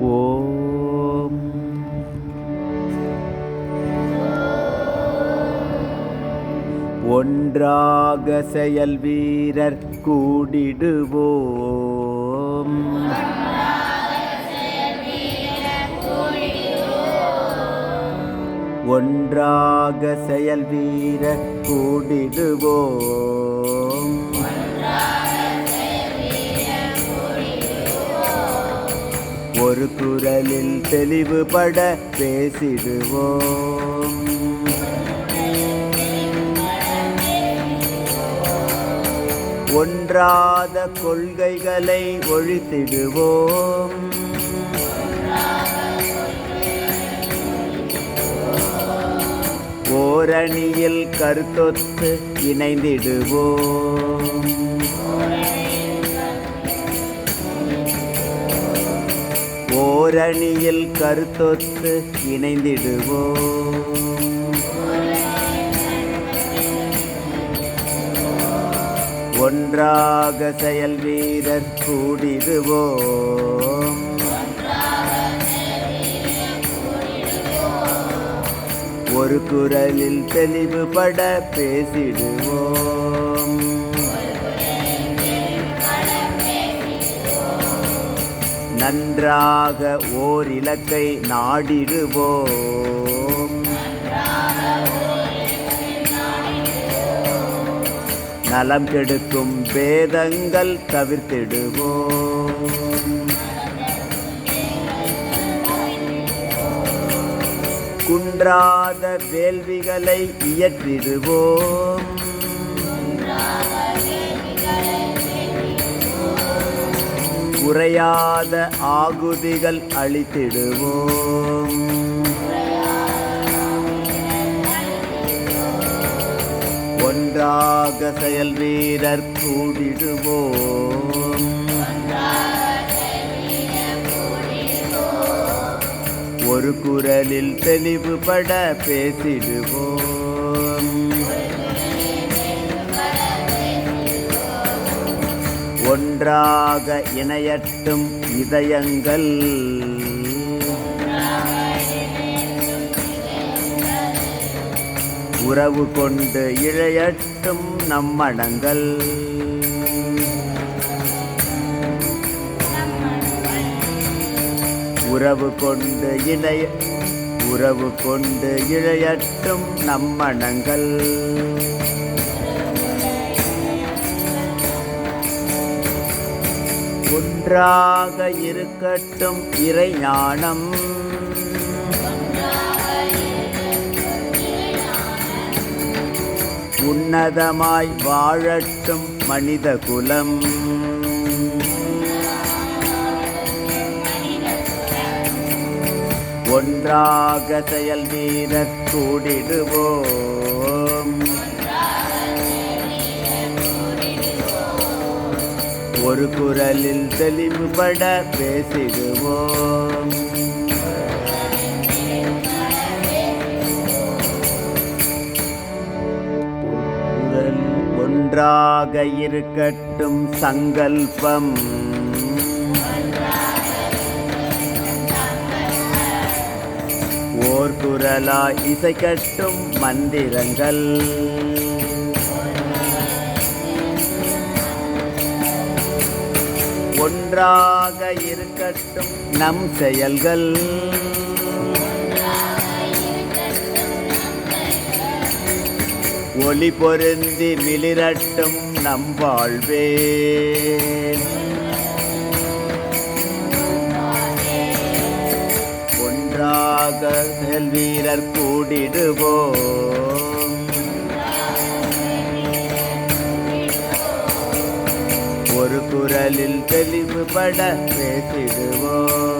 ஓம். ஒன்றாக செயல் வீரர் கூடிடுவோம். ஒன்றாக செயல் வீரர் கூடிடுவோம். ஒரு குரலில் தெளிவுபட பேசிடுவோம். ஒன்றாத கொள்கைகளை ஒழித்திடுவோம். ஓரணியில் கருத்தொத்து இணைந்திடுவோம். ஓரணியில் கருத்தொத்து இணைந்திடுவோம். ஒன்றாக செயல் வீரர் கூடிடுவோம். ஒரு குரலில் தெளிவுபட பேசிடுவோம். நன்றாக ஓர் இலக்கை நாடிடுவோம். நலம் கெடுக்கும் பேதங்கள் தவிர்த்திடுவோம். குன்றாத வேள்விகளை இயற்றிடுவோம். குறையாத ஆகுதிகள் அளித்திடுவோம் ஒன்றாக செயல் வீரர் கூடிடுவோம். ஒரு குரலில் தெளிவுபட பேசிடுவோம். ஒன்றாக இணையட்டும் இதயங்கள். உறவு கொண்டு இழையட்டும் நம்மடங்கள். உறவு கொண்டு இணைய உறவு கொண்டு இழையட்டும் நம்மணங்கள் ஒன்றாக இருக்கட்டும் இறை ஞானம் உன்னதமாய் வாழட்டும் மனித குலம். ஒன்றாக செயல் வீரக் கூடிடுவோம் ஒரு குரலில் தெளிவுபட பேசிடுவோம். ஒன்றாக இருக்கட்டும் சங்கல்பம். ஓர் குரலாய் இசைக்கட்டும் மந்திரங்கள். ஒன்றாக இருக்கட்டும் நம் செயல்கள். ஒளி பொருந்தி மிளிரட்டும் நம் வாழ்வே. ஒன்றாக செயல் வீரர் கூடிடுவோம். குரலில் தெளிவுபட பேசிடுவோம்